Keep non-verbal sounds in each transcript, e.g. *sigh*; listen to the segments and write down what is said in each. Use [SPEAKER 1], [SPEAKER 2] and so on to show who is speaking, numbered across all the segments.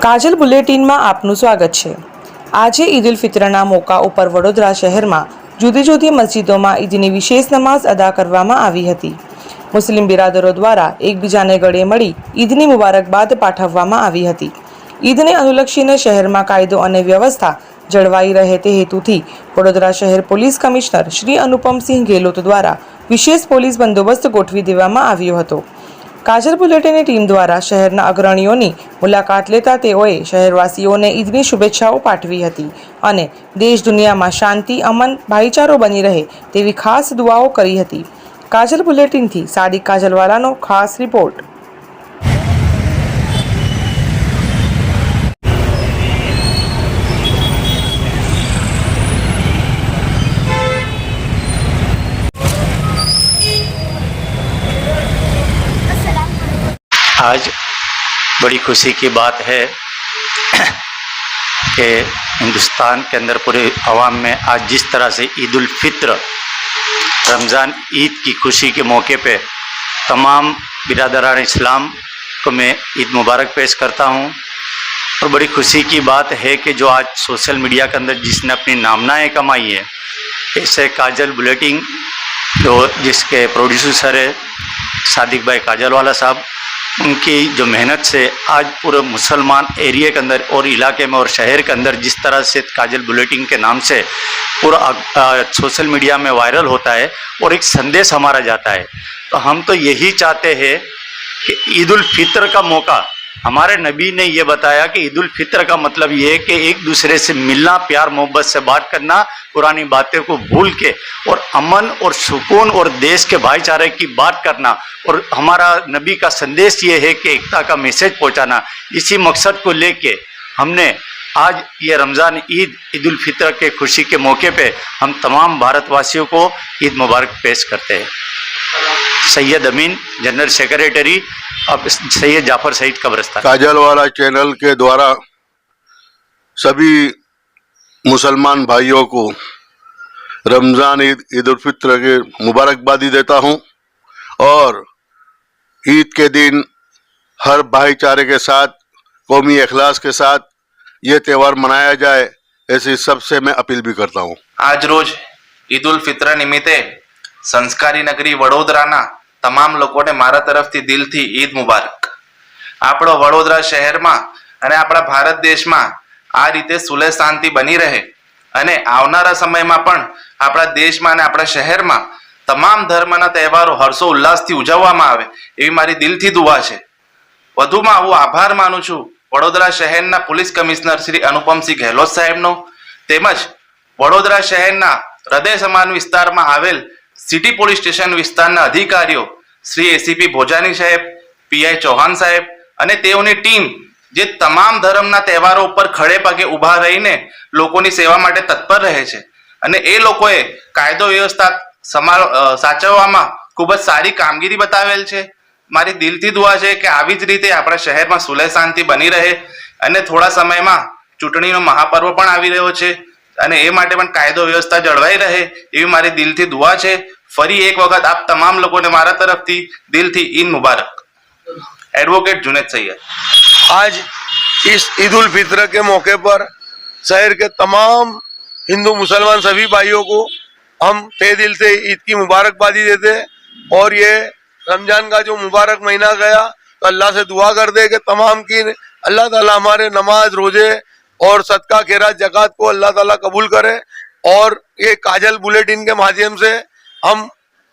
[SPEAKER 1] કાજલ બુલેટિનમાં આપનું સ્વાગત છે. આજે ઈદ ઉલ ફિત્રના મોકા ઉપર વડોદરા શહેરમાં જુદી જુદી મસ્જિદોમાં ઈદની વિશેષ નમાઝ અદા કરવામાં આવી હતી. મુસ્લિમ બિરાદરો દ્વારા એકબીજાને ગળે મળી ઈદની મુબારકબાદ પાઠવવામાં આવી હતી. ઈદને અનુલક્ષીને શહેરમાં કાયદો અને વ્યવસ્થા જળવાઈ રહે તે હેતુથી વડોદરા શહેર પોલીસ કમિશનર શ્રી અનુપમસિંહ ગેહલોત દ્વારા વિશેષ પોલીસ બંદોબસ્ત ગોઠવી દેવામાં આવ્યો હતો. કાજલ બુલેટિનની ટીમ દ્વારા શહેરના અગ્રણીઓની મુલાકાત લેતા તેઓએ શહેરવાસીઓને ઈદની શુભેચ્છાઓ પાઠવી હતી અને દેશ દુનિયામાં શાંતિ, અમન, ભાઈચારો બની રહે તેવી ખાસ દુઆઓ કરી હતી. કાજલ બુલેટિનથી સાદિક કાજલવાલાનો ખાસ રિપોર્ટ.
[SPEAKER 2] बड़ी खुशी की बात है *clears throat* कि हिंदुस्तान के अंदर पूरे अवाम में आज जिस तरह से ईद फित्र, रमज़ान ईद की खुशी के मौके पे तमाम बिरादरान इस्लाम को मैं ईद मुबारक पेश करता हूँ। और बड़ी खुशी की बात है कि जो आज सोशल मीडिया के अंदर जिसने अपनी नामनाएँ कमाई है ऐसे काजल बुलेटिन, जो जिसके प्रोड्यूसर है, सादिक भाई काजल वाला साहब उनकी जो मेहनत से आज पूरे मुसलमान एरिया के अंदर और इलाके में और शहर के अंदर जिस तरह से काजल बुलेटिन के नाम से पूरा सोशल मीडिया में वायरल होता है और एक संदेश हमारा जाता है। तो हम तो यही चाहते हैं कि ईद उल फितर का मौका हमारे नबी ने यह बताया कि ईद फित्र का मतलब ये है कि एक दूसरे से मिलना, प्यार, मोहब्बत से बात करना, पुरानी बातें को भूल के और अमन और सुकून और देश के भाईचारे की बात करना और हमारा नबी का संदेश ये है कि एकता का मैसेज पहुंचाना। इसी मकसद को लेके हमने आज ये रमज़ान ईद ईद फित्र के खुशी के मौके पे हम तमाम भारतवासियों को ईद मुबारक पेश करते हैं। सैयद अमीन, जनरल सेक्रेटरी अब सैयद जाफर सईद कब्रस्तान
[SPEAKER 3] काजल वाला चैनल के द्वारा सभी मुसलमान भाइयों को रमज़ान ईद ईद उल फित्र के मुबारकबादी देता हूं और ईद के दिन हर भाईचारे के साथ कौमी अखलास के साथ ये त्यौहार मनाया जाए ऐसी सबसे मैं अपील भी करता हूं
[SPEAKER 4] આજ રોજ ઈદ ઉલ ફિત્ર નિમિત્તે સંસ્કારી નગરી વડોદરાના તમામ લોકોને મારા તરફથી દિલથી ઈદ મુબારક. આપણો વડોદરા શહેરમાં અને આપણા ભારત દેશમાં આ રીતે સુલેહ શાંતિ બની રહે અને આવનારા સમયમાં પણ આપણા દેશમાં અને આપણા શહેરમાં તમામ ધર્મના તહેવારો હર્ષો ઉલ્લાસથી ઉજવવામાં આવે એવી મારી દિલથી દુઆ છે. વધુમાં હું આભાર માનું છું વડોદરા શહેરના પોલીસ કમિશનર શ્રી અનુપમસિંહ ગેહલોત સાહેબનો તેમજ વડોદરા શહેરના હૃદય સમાન વિસ્તારમાં આવેલ સિટી પોલીસ સ્ટેશન વિસ્તારના અધિકારીઓ શ્રી એસીપી ભોજાની સાહેબ પીઆઈ ચૌહાણ સાહેબ અને તેઓની ટીમ જે તમામ ધર્મના તહેવારો ઉપર ખડે પગે ઊભા રહીને લોકોની સેવા માટે તત્પર રહે છે. અને એ લોકોએ કાયદો વ્યવસ્થા સમાર સાચવવામાં ખૂબ જ સારી કામગીરી બતાવેલ છે. મારી દિલથી દુઆ છે કે આવી જ રીતે આપણા શહેરમાં સુલેહ શાંતિ બની રહે અને થોડા સમયમાં ચૂંટણીનો મહાપર્વ પણ આવી રહ્યો છે અને એ માટે પણ કાયદો વ્યવસ્થા જળવાઈ રહે એવી મારી દિલથી દુઆ છે. ફરી એક વખત આપ તમામ લોકોને મારા તરફથી દિલથી ઈદ મુબારક एडवोकेट जुनेद सैयद
[SPEAKER 5] आज इस ईद उल फित्र के मौके पर शहर के तमाम हिंदू मुसलमान सभी भाइयों को हम तय दिल से ईद की मुबारकबादी देते हैं और ये रमजान का जो मुबारक महीना गया तो अल्लाह से दुआ कर दे कि तमाम की अल्लाह ताला हमारे नमाज रोजे और सदका खेरा जक़ात को अल्लाह ताला कबूल करे और ये काजल बुलेटिन के माध्यम से हम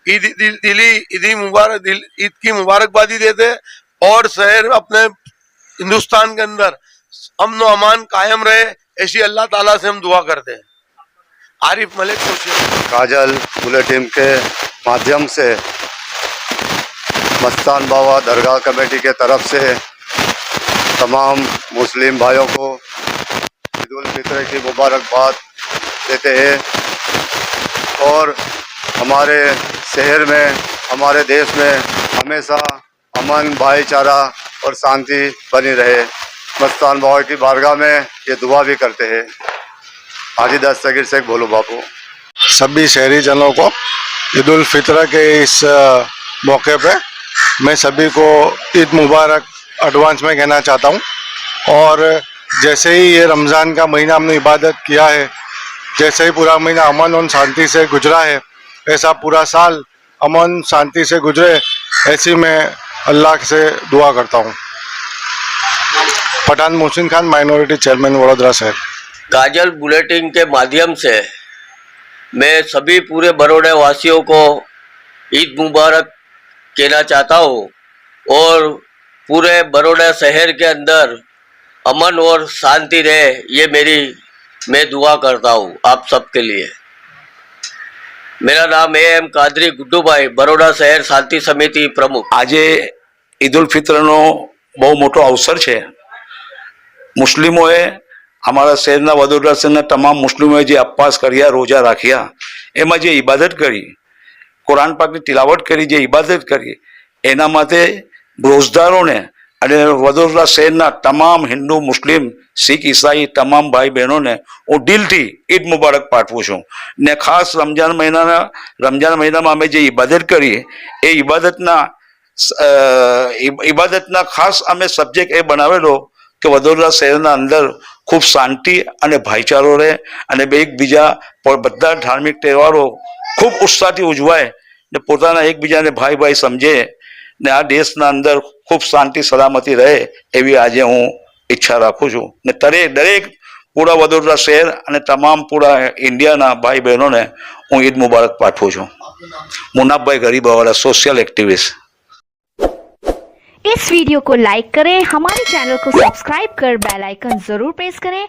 [SPEAKER 5] ईद, दिल- ईदी मुबारक ईद की मुबारकबादी देते हैं और शहर अपने हिंदुस्तान के अंदर अमन अमान कायम रहे, ऐसी अल्लाह ताला से हम दुआ करते हैं। आरिफ मलिक
[SPEAKER 6] काजल बुलेटिन के माध्यम से, मस्तान बाबा दरगाह कमेटी के तरफ़ से तमाम मुस्लिम भाइयों को ईद उल फित्र की मुबारकबाद देते हैं और हमारे शहर में, हमारे देश में हमेशा अमन, भाईचारा और शांति बनी रहे। मस्तान बाबा की बारगाह में ये दुआ भी करते हैं। हाजी दस्तगीर शेख भोलू बापू।
[SPEAKER 3] सभी शहरी जनों को ईद उल फित्र के इस मौके पे मैं सभी को ईद मुबारक एडवांस में कहना चाहता हूँ।
[SPEAKER 7] और जैसे ही ये रमज़ान का महीना हमने इबादत किया है, जैसे ही पूरा महीना अमन और शांति से गुजरा है ऐसा पूरा साल अमन शांति से गुजरे, ऐसी मैं अल्लाह से दुआ करता हूँ। पठान मोहसिन खान, माइनॉरिटी चेयरमैन, वडोदरा शहर।
[SPEAKER 8] काजल बुलेटिन के माध्यम से मैं सभी पूरे बड़ौदा वासियों को ईद मुबारक कहना चाहता हूँ और पूरे बड़ौदा शहर के अंदर अमन और शांति रहे, ये मेरी, मैं दुआ करता हूँ आप सबके लिए। मेरा नाम ए एम कादरी गुड्डू भाई बड़ौदा शहर शांति समिति प्रमुख
[SPEAKER 9] આજે ઈદ ઉલ ફિત્રનો બહુ મોટો અવસર છે મુસ્લિમોએ અમારા શહેરના વડોદરા શહેરના તમામ મુસ્લિમોએ જે અપવાસ કર્યા રોજા રાખ્યા એમાં જે ઇબાદત કરી કુરાન પાકની તિલાવટ કરી જે ઇબાદત કરી એના માટે રોજદારોને અને વડોદરા શહેરના તમામ હિન્દુ, મુસ્લિમ, શીખ, ઈસાઈ તમામ ભાઈ બહેનોને હું દિલથી ઈદ મુબારક પાઠવું છું. ને ખાસ રમજાન મહિનાના રમજાન મહિનામાં અમે જે ઇબાદત કરી, એ ઇબાદતના ઇબાદતના ખાસ અમે સબ્જેક્ટ એ બનાવેલો કે વડોદરા શહેરના અંદર ખૂબ શાંતિ અને ભાઈચારો રહે અને બે એકબીજા બધા ધાર્મિક તહેવારો ખૂબ ઉત્સાહથી ઉજવાય ને પોતાના એકબીજાને ભાઈ ભાઈ સમજે ને આ દેશના અંદર ખૂબ શાંતિ સલામતી રહે એવી આજે હું ઈચ્છા રાખું છું ને દરેક દરેક પૂરા વડોદરા શહેર અને તમામ પૂરા ઇન્ડિયાના ભાઈ બહેનોને હું ઈદ મુબારક પાઠવું છું મુનાફભાઈ ગરીબાવાળા સોશિયલ एक्टिविस्ट
[SPEAKER 10] इस वीडियो को लाइक करें हमारे चैनल को सब्सक्राइब कर बेल आइकन जरूर प्रेस करें